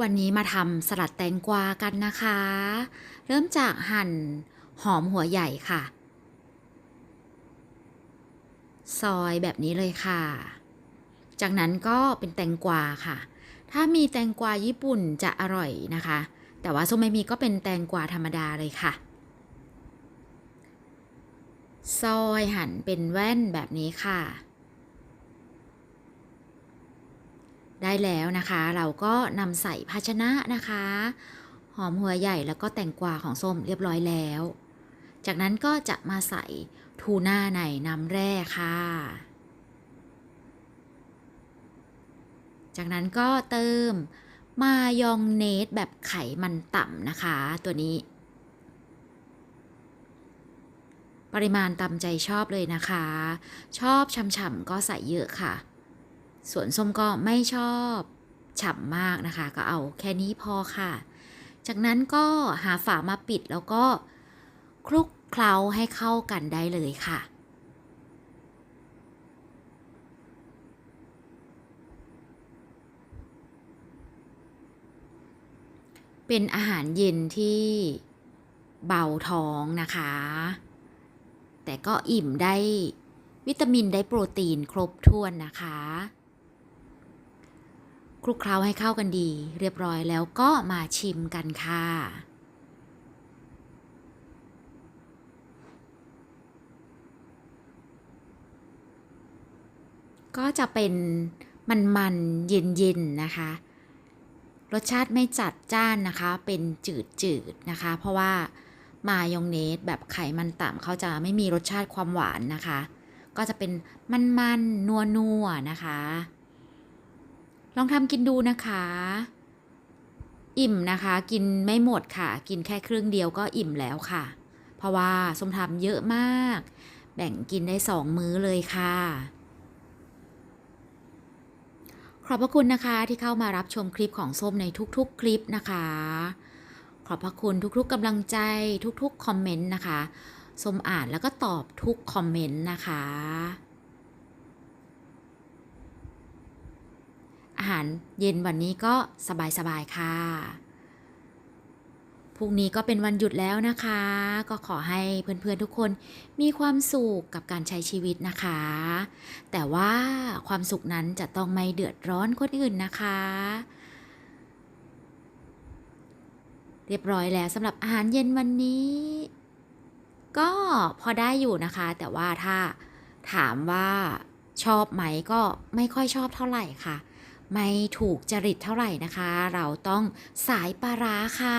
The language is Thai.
วันนี้มาทำสลัดแตงกวากันนะคะ เริ่มจากหั่นหอมหัวใหญ่ค่ะ ซอยแบบนี้เลยค่ะ จากนั้นก็เป็นแตงกวาค่ะ ถ้ามีแตงกวาญี่ปุ่นจะอร่อยนะคะ แต่ว่าส้มไม่มีก็เป็นแตงกวาธรรมดาเลยค่ะ ซอยหั่นเป็นแว่นแบบนี้ค่ะ ได้แล้วนะคะ เราก็นำใส่ภาชนะนะคะ หอมหัวใหญ่แล้วก็แตงกวาของส้มเรียบร้อยแล้ว จากนั้นก็จะมาใส่ทูน่าในน้ำแร่ค่ะ จากนั้นก็เติมมายองเนสแบบไขมันต่ำนะคะ ตัวนี้ ปริมาณตามใจชอบเลยนะคะ ชอบฉ่ำๆก็ใส่เยอะค่ะ ส่วนส้มก็ไม่ชอบฉ่ำมากนะคะ ก็เอาแค่นี้พอค่ะ จากนั้นก็หาฝามาปิดแล้วก็คลุกเคล้าให้เข้ากันได้เลยค่ะเป็นอาหารเย็นที่เบาท้องนะคะ แต่ก็อิ่มได้วิตามินได้โปรตีนครบถ้วนนะคะ คลุกเคล้าให้เข้ากันดี เรียบร้อยแล้วก็มาชิมกันค่ะก็จะเป็นมันๆเย็นๆนะคะ รสชาติไม่จัดจ้านนะคะ เป็นจืดๆนะคะ เพราะว่ามายองเนสแบบไขมันต่ำเขาจะไม่มีรสชาติความหวานนะคะ ก็จะเป็นมันๆนัวๆนะคะ ลองทำกินดูนะคะ อิ่มนะคะ กินไม่หมดค่ะ กินแค่ครึ่งเดียวก็อิ่มแล้วค่ะ เพราะว่าส้มทำเยอะมาก แบ่งกินได้สองมื้อเลยค่ะ ขอบพระคุณนะคะที่เข้ามารับชมคลิปของส้มในทุกๆ คลิปนะคะ ขอบพระคุณทุกๆกำลังใจทุกๆคอมเมนต์นะคะส้มอ่านแล้วก็ตอบทุกคอมเมนต์นะคะ อาหารเย็นวันนี้ก็สบายๆค่ะพรุ่งนี้ก็เป็นวันหยุดแล้วนะคะ ก็ขอให้เพื่อนๆทุกคนมีความสุขกับการใช้ชีวิตนะคะ แต่ว่าความสุขนั้นจะต้องไม่เดือดร้อนคนอื่นนะคะ เรียบร้อยแล้วสำหรับอาหารเย็นวันนี้ ก็พอได้อยู่นะคะ แต่ว่าถ้าถามว่าชอบไหมก็ไม่ค่อยชอบเท่าไหร่ค่ะ ไม่ถูกจริตเท่าไหร่นะคะ เราต้องสายปลาร้าค่ะ